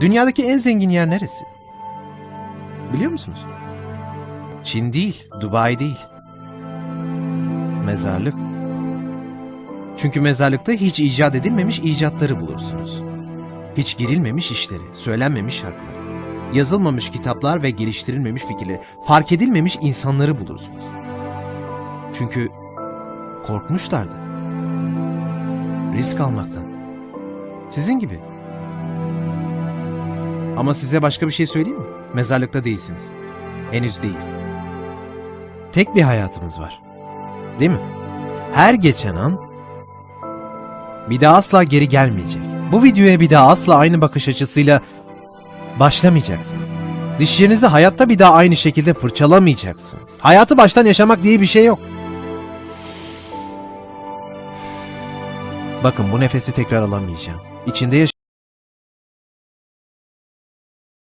Dünyadaki en zengin yer neresi? Biliyor musunuz? Çin değil, Dubai değil. Mezarlık. Çünkü mezarlıkta hiç icat edilmemiş icatları bulursunuz. Hiç girilmemiş işleri, söylenmemiş şarkıları, yazılmamış kitaplar ve geliştirilmemiş fikirleri, fark edilmemiş insanları bulursunuz. Çünkü korkmuşlardı. Risk almaktan. Sizin gibi. Ama size başka bir şey söyleyeyim mi? Mezarlıkta değilsiniz. Henüz değil. Tek bir hayatımız var. Değil mi? Her geçen an bir daha asla geri gelmeyecek. Bu videoya bir daha asla aynı bakış açısıyla başlamayacaksınız. Dişlerinizi hayatta bir daha aynı şekilde fırçalamayacaksınız. Hayatı baştan yaşamak diye bir şey yok. Bakın bu nefesi tekrar alamayacağım. İçinde yaş-